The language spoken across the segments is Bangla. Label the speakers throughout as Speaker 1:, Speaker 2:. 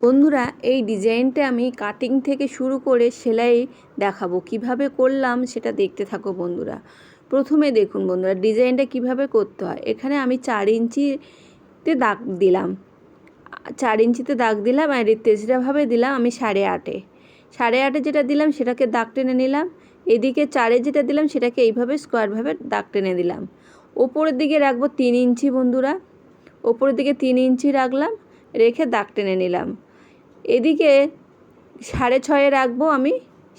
Speaker 1: বন্ধুরা, এই ডিজাইনটা আমি কাটিং থেকে শুরু করে সেলাই দেখাবো। কীভাবে করলাম সেটা দেখতে থাকো বন্ধুরা। প্রথমে দেখুন বন্ধুরা, ডিজাইনটা কীভাবে করতে হয়। এখানে আমি চার ইঞ্চিতে দাগ দিলাম। চার ইঞ্চিতে দাগ দিলাম আর এই তেসরাভাবে দিলাম আমি সাড়ে আটে। সাড়ে আটে যেটা দিলাম সেটাকে দাগ টেনে নিলাম। এদিকে চারে যেটা দিলাম সেটাকে এইভাবে স্কোয়ারভাবে দাগ টেনে দিলাম। ওপরের দিকে রাখব তিন ইঞ্চি বন্ধুরা। ওপরের দিকে তিন ইঞ্চি রাখলাম, রেখে দাগ টেনে নিলাম। এদিকে সাড়ে ছয়ে রাখব আমি।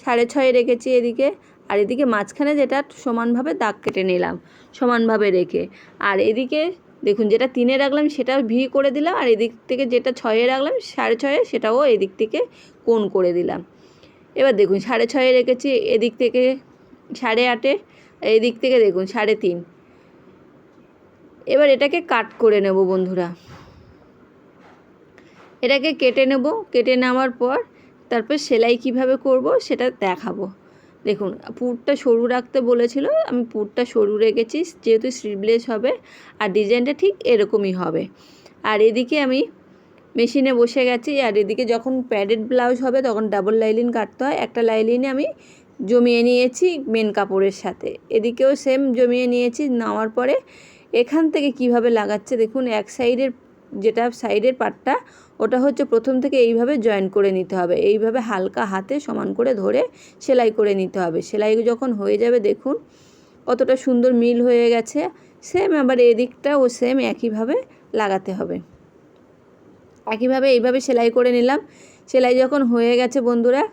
Speaker 1: সাড়ে ছয়ে রেখেছি এদিকে। আর এদিকে মাঝখানে যেটা সমানভাবে দাগ কেটে নিলাম, সমানভাবে রেখে। আর এদিকে দেখুন যেটা তিনে রাখলাম সেটা ভি করে দিলাম, আর এদিক থেকে যেটা ছয়ে রাখলাম সাড়ে ছয়ে সেটাও এদিক থেকে কোণ করে দিলাম। এবার দেখুন সাড়ে ছয়ে রেখেছি, এদিক থেকে সাড়ে আটে, এদিক থেকে দেখুন সাড়ে তিন। এবার এটাকে কাট করে নেব বন্ধুরা। এটাকে কেটে নেব। কেটে নেওয়ার পর তারপর সেলাই কীভাবে করব সেটা দেখাবো। দেখুন, পুরটা সরু রাখতে বলেছিল, আমি পুরটা সরু রেখেছি, যেহেতু স্লিভলেস হবে আর ডিজাইনটা ঠিক এরকমই হবে। আর এদিকে আমি মেশিনে বসে গেছি, আর এদিকে যখন প্যাডেড ব্লাউজ হবে তখন ডাবল লাইলিন কাটতে হয়। একটা লাইলিনে আমি জমিয়ে নিয়েছি মেন কাপড়ের সাথে। এদিকেও সেম জমিয়ে নিয়েছি, নেওয়ার পরে এখান থেকে কীভাবে লাগাচ্ছে দেখুন, এক সাইডের যেটা সাইডের পাটটা, ওটা হচ্ছে প্রথম থেকে এইভাবে জয়েন করে নিতে হবে। এইভাবে হালকা হাতে সমান করে ধরে সেলাই করে নিতে হবে। সেলাই যখন হয়ে যাবে দেখুন, কতটা সুন্দর মিল হয়ে গেছে। সেম আবার এদিকটাও সেম একইভাবে লাগাতে হবে। একইভাবে এইভাবে সেলাই করে নিলাম। সেলাই যখন হয়ে গেছে বন্ধুরা,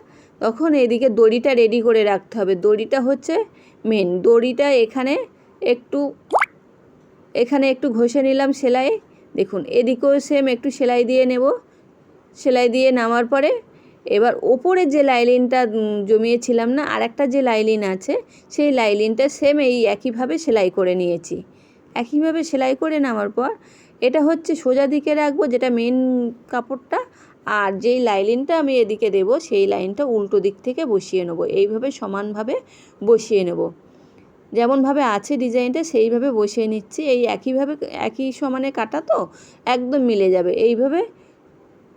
Speaker 1: তখন এদিকে দড়িটা রেডি করে রাখতে হবে। দড়িটা হচ্ছে মেন দড়িটা এখানে একটু এখানে একটু ঘষে নিলাম সেলাই দেখুন, এদিকেও সেম একটু সেলাই দিয়ে নেব। সেলাই দিয়ে নামার পরে এবার ওপরে যে লাইলিনটা জমিয়েছিলাম না আর একটা যে লাইলিন আছে, সেই লাইলিনটা সেম এই একইভাবে সেলাই করে নিয়েছি। একইভাবে সেলাই করে নামার পর এটা হচ্ছে সোজা দিকে রাখব, যেটা মেন কাপড়টা, আর যেই লাইলিনটা আমি এদিকে দেব, সেই লাইনটা উল্টো দিক থেকে বসিয়ে নেব। এইভাবে সমানভাবে বসিয়ে নেব। যেমনভাবে আছে ডিজাইনটা, সেইভাবে বসিয়ে নিচ্ছি। এই একইভাবে, একই সমানে কাটা তো একদম মিলে যাবে। এইভাবে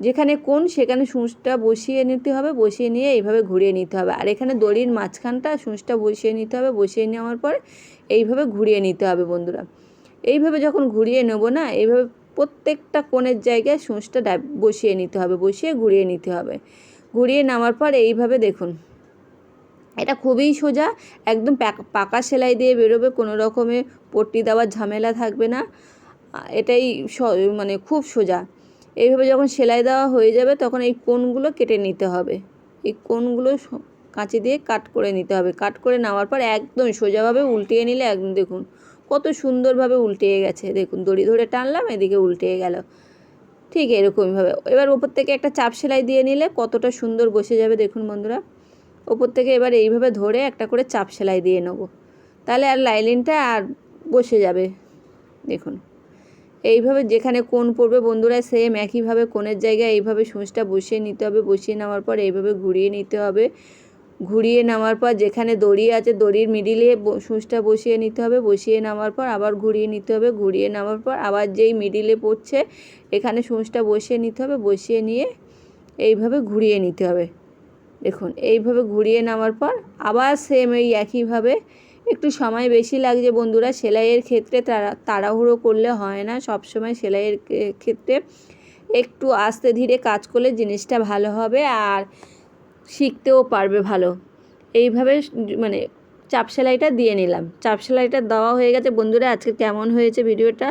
Speaker 1: যেখানে কোন সেখানে সূঁচটা বসিয়ে নিতে হবে, বসিয়ে নিয়ে এইভাবে ঘুরিয়ে নিতে হবে। আর এখানে দড়ির মাঝখানটা সূঁচটা বসিয়ে নিতে হবে, বসিয়ে নেওয়ার পর এইভাবে ঘুরিয়ে নিতে হবে বন্ধুরা। এইভাবে যখন ঘুরিয়ে নেব না, এইভাবে প্রত্যেকটা কোণের জায়গায় সূঁচটা বসিয়ে নিতে হবে, বসিয়ে ঘুরিয়ে নিতে হবে। ঘুরিয়ে নেওয়ার পর এইভাবে দেখুন। এটা খুবই সোজা, একদম পাকা সেলাই দিয়ে বেরোবে, কোনো রকমে পট্টি দেওয়ার ঝামেলা থাকবে না। এটাই মানে খুব সোজা। এইভাবে যখন সেলাই দেওয়া হয়ে যাবে, তখন এই কোনগুলো কেটে নিতে হবে। এই কোনগুলো কাঁচি দিয়ে কাট করে নিতে হবে। কাট করে নেওয়ার পর একদম সোজাভাবে উল্টিয়ে নিলে একদম দেখুন, কত সুন্দরভাবে উল্টিয়ে গেছে। দেখুন, দড়ি ধরে টানলাম, এদিকে উল্টিয়ে গেল। ঠিক এরকমইভাবে এবার ওপর থেকে একটা চাপ সেলাই দিয়ে নিলে কতটা সুন্দর বসে যাবে, দেখুন বন্ধুরা। ওপর থেকে এবার এইভাবে ধরে একটা করে চাপ সেলাই দিয়ে নেব। তাহলে আর লাইলিনটা আর বসে যাবে। দেখুন, এইভাবে যেখানে কোন পড়বে বন্ধুরা সেম একইভাবে কোণের জায়গায় এইভাবে সূঁচটা বসিয়ে নিতে হবে। বসিয়ে নেওয়ার পর এইভাবে ঘুরিয়ে নিতে হবে। ঘুরিয়ে নেওয়ার পর যেখানে দড়ি আছে দড়ির মিডিলে সূঁচটা বসিয়ে নিতে হবে। বসিয়ে নেওয়ার পর আবার ঘুরিয়ে নিতে হবে। ঘুরিয়ে নেওয়ার পর আবার যেই মিডিলে পড়ছে এখানে সূঁচটা বসিয়ে নিতে হবে। বসিয়ে নিয়ে এইভাবে ঘুরিয়ে নিতে হবে। দেখুন, এইভাবে ঘুরিয়ে নেওয়ার পর আবার সেম এই একইভাবে একটু সময় বেশি লাগছে বন্ধুরা। সেলাইয়ের ক্ষেত্রে তাড়া তাড়াহুড়ো করলে হয় না। সব সময় সেলাইয়ের ক্ষেত্রে একটু আস্তে ধীরে কাজ করলে জিনিসটা ভালো হবে আর শিখতেও পারবে ভালো। এইভাবে মানে চাপ সেলাইটা দিয়ে নিলাম। চাপ সেলাইটা দেওয়া হয়ে গেছে। বন্ধুরা, আজকে কেমন হয়েছে ভিডিওটা?